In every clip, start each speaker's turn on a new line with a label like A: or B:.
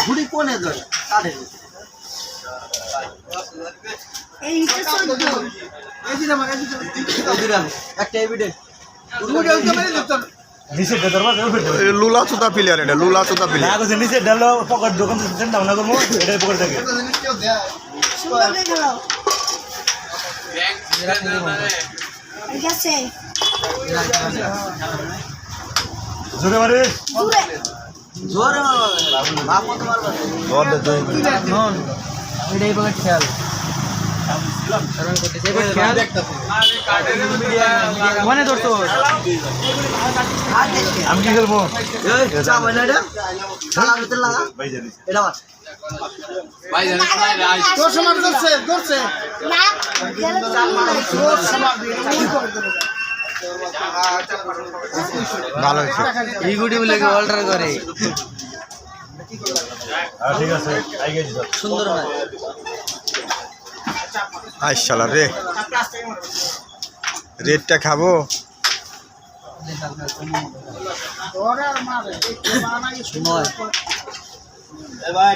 A: ঘুড়ি কোনে ধরে
B: এ লুলা চুতা প্লেয়ার এটা লুলা চুতা প্লেয়ার
C: নিচে ডালো পকেট দোকান চিন্তা করব পকেট থাকে
D: গেল ঠিক আছে
C: জোরে মারে
D: দূরে
A: জোরে
C: দে
A: এটাই বলে খেয়াল মনে
C: আমি কি করব
D: তোর ধরছে ধরছে
B: ভালো হয়েছে।
A: এই গুটি বলে অল্টার করে?
C: হ্যাঁ ঠিক আছে আই গেছি তো।
A: সুন্দর হয়।
B: আইসালা রে। রেটটা খাব?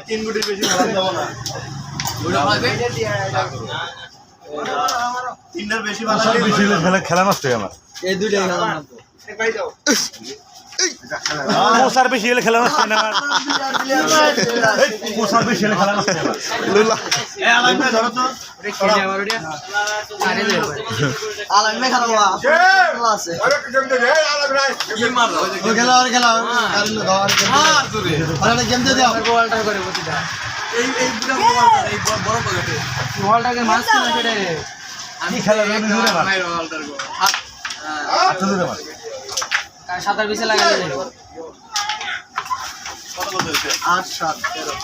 C: তিন গুটির বেশি না। তিনটার বেশি খেলা খেলা নষ্ট হয়ে আমার
A: এই দুইটাই
C: বেশি হলে খেলা। নষ্ট না আমার বেশি হলে খেলা। নষ্ট
A: মাছ
C: খেলা জোরে জোরে মার আচ্ছা জোরে মার
A: সাঁতার পিছে লাগাই আট সাত তেরো।